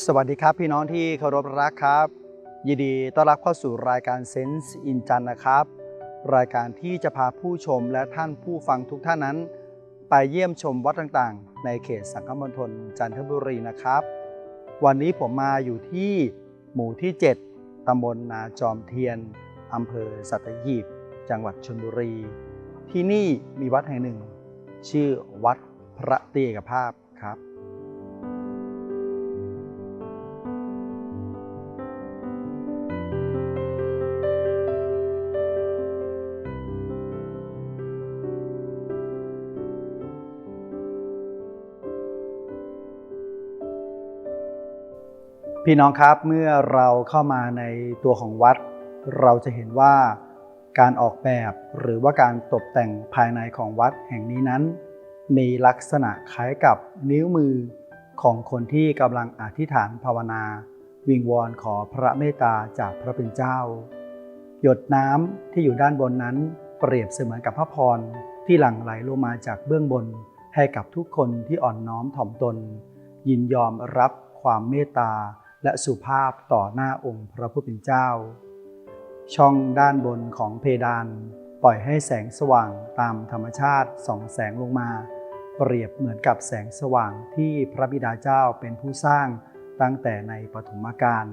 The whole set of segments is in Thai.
สวัสดีครับพี่น้องที่เคารพรักครับ ยินดีต้อนรับเข้าสู่รายการเซนส์อินจันนะครับ รายการที่จะพาผู้ชมและท่านผู้ฟังทุกท่านนั้น ไปเยี่ยมชมวัดต่างๆ ในเขตสังคมณฑลจันทบุรีนะครับ วันนี้ผมมาอยู่ที่หมู่ที่ 7 ตำบลนาจอมเทียนอำเภอสัตหีบ จังหวัดชลบุรี ที่นี่มีวัดแห่งหนึ่ง ชื่อวัดพระเตรีเอกภาพ พี่น้องครับเมื่อเราเข้ามาในตัวของวัด เราจะเห็นว่าการออกแบบหรือว่าการตกแต่งภายในของวัดแห่งนี้นั้น มีลักษณะคล้ายกับนิ้วมือของคนที่กำลังอธิษฐานภาวนา วิงวอนขอพระเมตตาจากพระเป็นเจ้า หยดน้ำที่อยู่ด้านบนนั้นเปรียบเสมือนกับพระพรที่หลั่งไหลลงมาจากเบื้องบน ให้กับทุกคนที่อ่อนน้อมถ่อมตน ยินยอมรับความเมตตา และสุภาพต่อหน้าองค์พระผู้เป็นเจ้า ช่องด้านบนของเพดาน ปล่อยให้แสงสว่างตามธรรมชาติส่องแสงลงมา เปรียบเหมือนกับแสงสว่างที่พระบิดาเจ้าเป็นผู้สร้างตั้งแต่ในปฐมกาล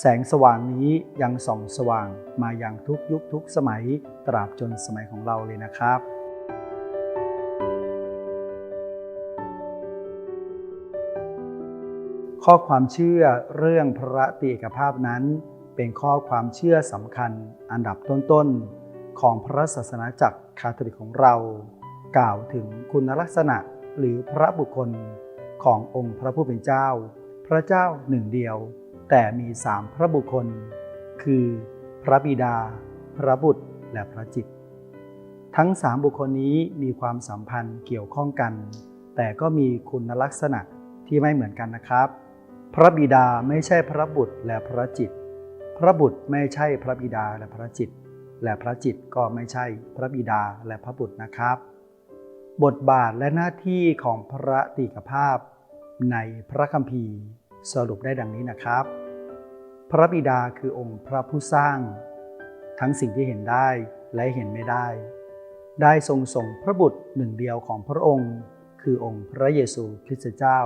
แสงสว่างนี้ยังส่องสว่างมาอย่างทุกยุคทุกสมัยตราบจนสมัยของเราเลยนะครับ ข้อความเชื่อเรื่องพระตรีเอกภาพนั้น เป็นข้อความเชื่อสำคัญอันดับต้นๆ ของพระศาสนาจักรคาทอลิกของเรา กล่าวถึงคุณลักษณะหรือพระบุคคลขององค์พระผู้เป็นเจ้า พระเจ้าหนึ่งเดียว แต่มีสามพระบุคคล คือพระบิดา พระบุตรและพระจิต ทั้งสามบุคคลนี้มีความสัมพันธ์เกี่ยวข้องกัน แต่ก็มีคุณลักษณะที่ไม่เหมือนกันนะครับ พระบิดาไม่ใช่พระบุตรและพระจิต พระบุตรไม่ใช่พระบิดาและพระจิต และพระจิตก็ไม่ใช่พระบิดาและพระบุตรนะครับ บทบาทและหน้าที่ของพระตรีกภาพ ในพระคัมภีร์ สรุปได้ดังนี้นะครับ พระบิดาคือองค์พระผู้สร้าง ทั้งสิ่งที่เห็นได้และเห็นไม่ได้ ได้ทรงส่งพระบุตรหนึ่งเดียวของพระองค์ คือองค์พระเยซูคริสต์เจ้า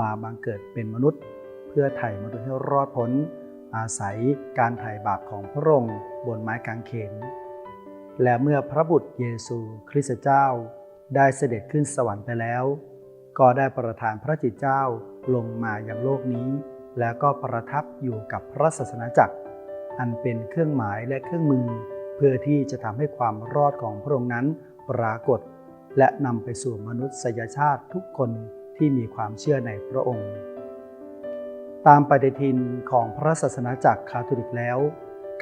มาบังเกิดเป็นมนุษย์ เพื่อไถ่มนุษย์ให้รอดพ้น อาศัยการไถ่บาปของพระองค์บนไม้กางเขน และเมื่อพระบุตรเยซูคริสต์เจ้า ได้เสด็จขึ้นสวรรค์ไปแล้ว ก็ได้ประทานพระจิตเจ้าลงมายังโลกนี้ แล้วก็ประทับอยู่กับพระศาสนาจักร อันเป็นเครื่องหมายและเครื่องมือ เพื่อที่จะทำให้ความรอดของพระองค์นั้นปรากฏและนำไปสู่มนุษยชาติทุกคนที่มีความเชื่อในพระองค์ ตามปฏิทินของพระศาสนาจักรคาทอลิกแล้ว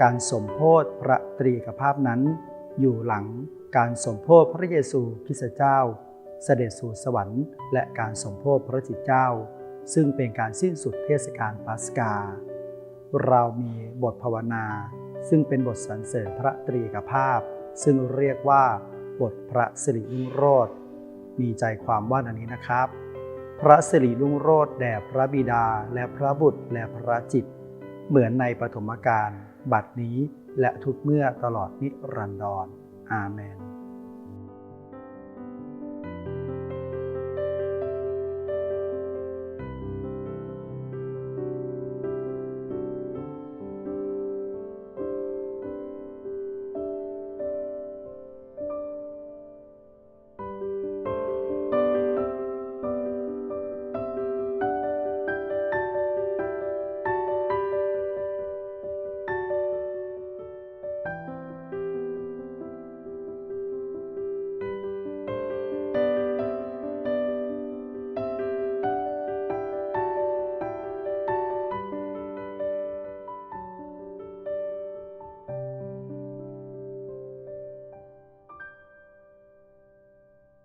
การสมโพธิพระตรีเอกภาพนั้น อยู่หลังการสมโพธิพระเยซูคริสต์เจ้า เสด็จสู่สวรรค์ และการสมโพธิพระจิตเจ้า ซึ่งเป็นการสิ้นสุดเทศกาลปัสกา เรามีบทภาวนา ซึ่งเป็นบทสรรเสริญพระตรีเอกภาพ ซึ่งเรียกว่าบทพระสิริรุ่งโรจน์มีใจความว่าดังนี้นะครับ พระสิริรุ่งโรจน์แด่พระบิดาและพระบุตรและพระจิต เหมือนในปฐมกาลบัดนี้และทุกเมื่อตลอดนิรันดรอาเมน